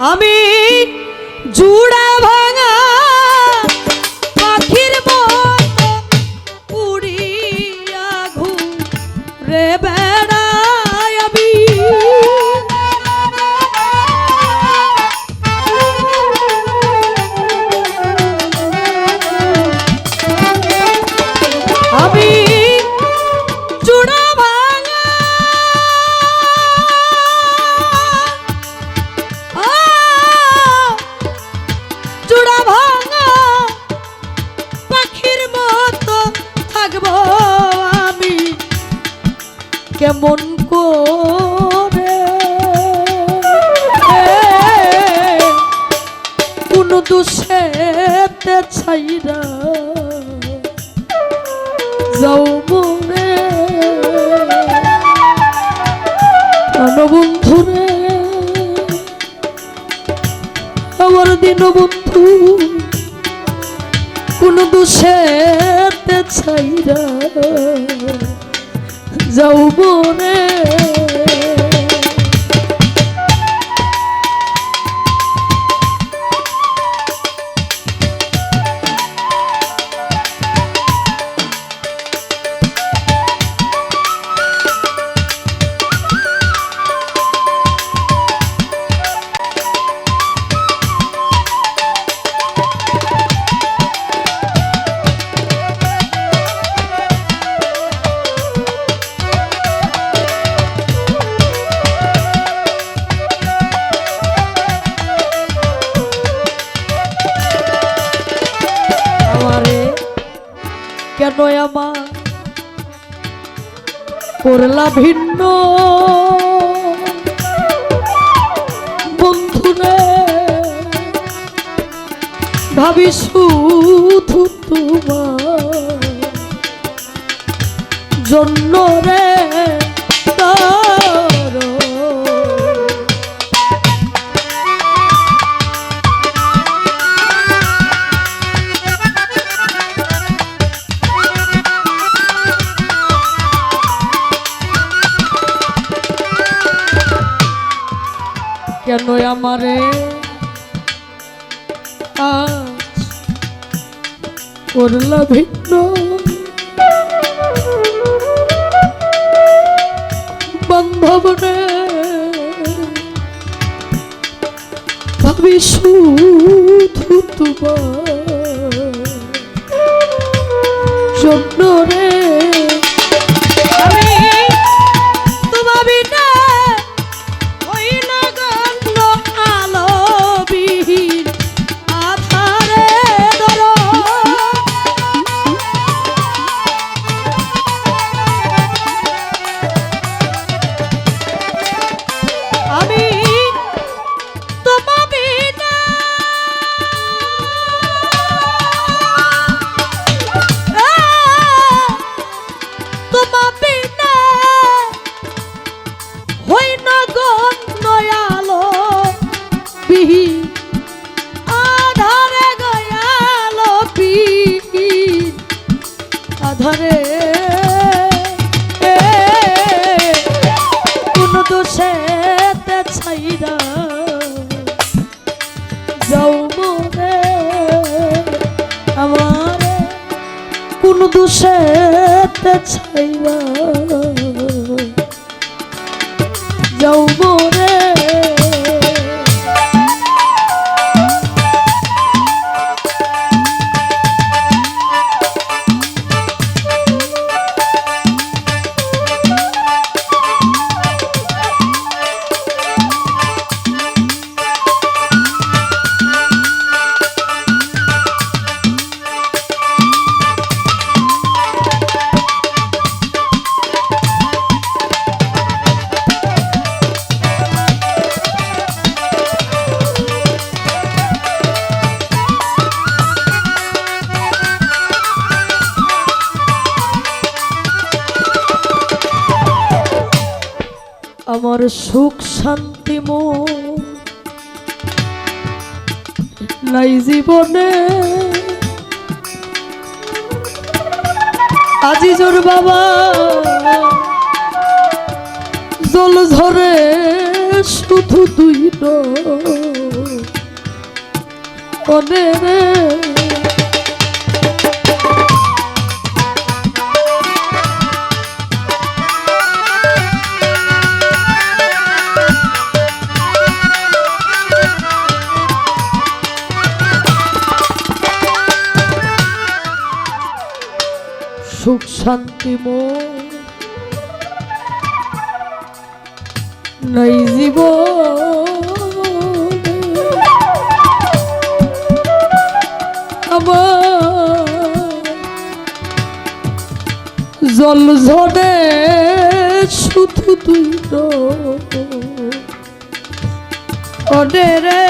আমি জুড়া বন্ধুরে আমার দিন বন্ধু কোন দোষেতে ছাইরা যাও মনে। করলা ভিন্ন। বন্ধুরে ভাবি শুধু তোমার জন্য রে কেন আমারে? করলা ভিন্ন। বান্ধব রে ভাবি শুধু তোমার জন্য রে দোষেতে ছাইরা সুখ শান্তি মো নাই জীবনে। আজিজুর বাবা জল ঝরে শুধু দুই অনেক সুখ শান্তি মো নাই জীব জল ঝরে শুধু তুই তো রে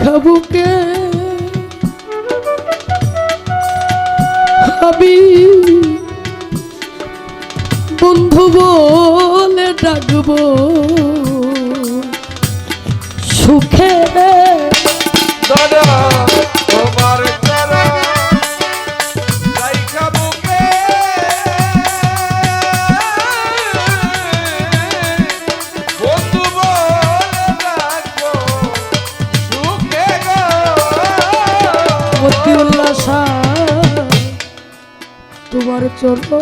রাখা বুকে আমি বন্ধু বলে ডাকবো। সুখে চলো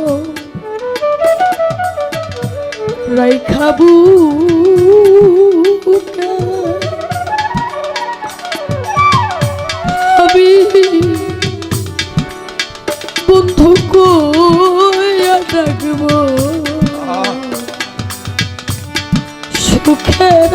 রাইখাবু আমি বন্ধু কয়া ডাকব সুখের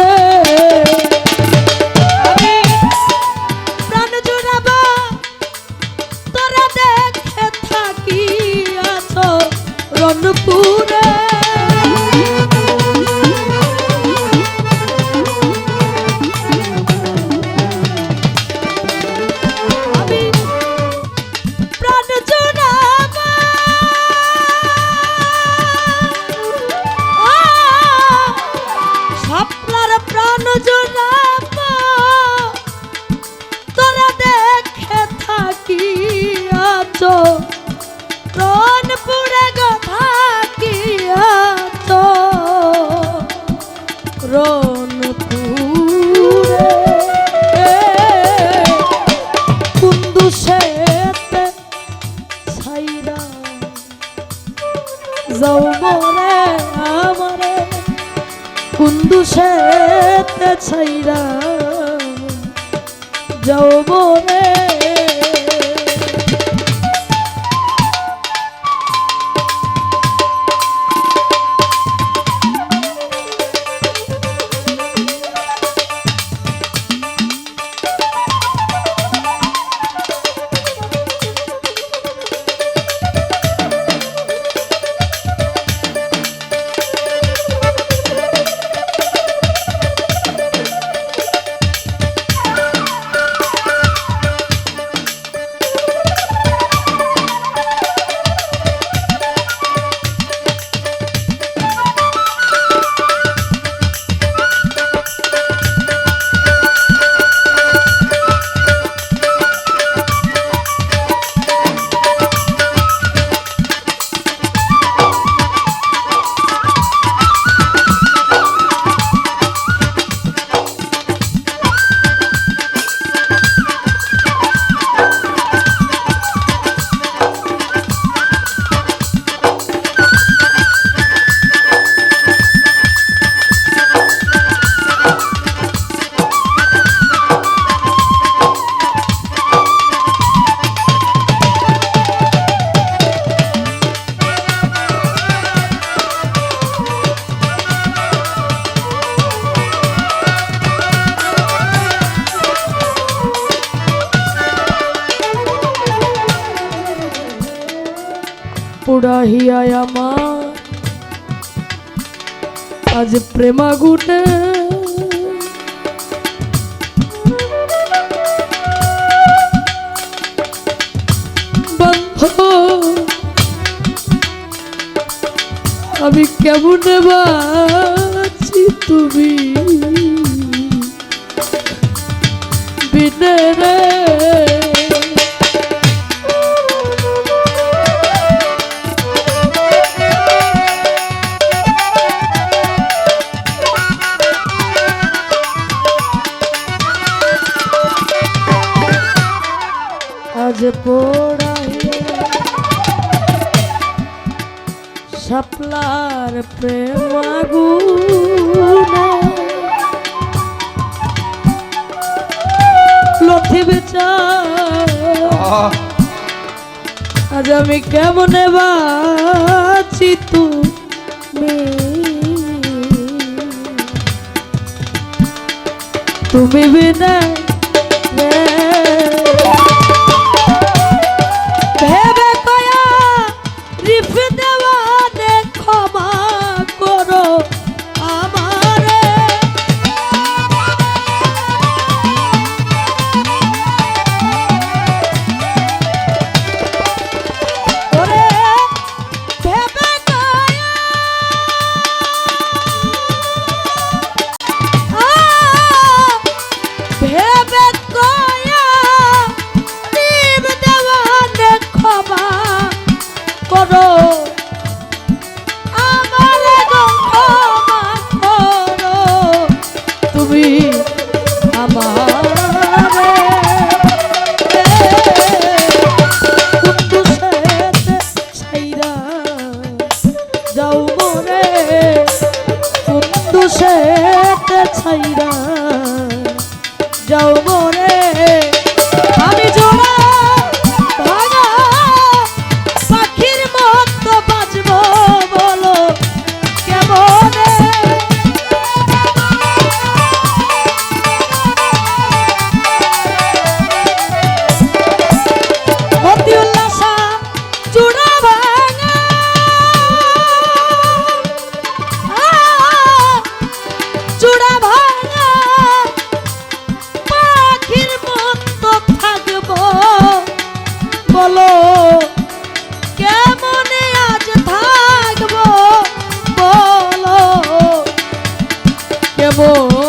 রণপুরে কুন্দুষে ছাইরা যৌবনে আমারে। কুন্দুষে ছাইরা যৌবনে পুরাহিয়া আমার আজ প্রেমাগুনে আমি কেমন বাছি তুমি? বিনে রে আজ আমি কেমনে বাঁচি তুমি? তুমি বিনা যাব।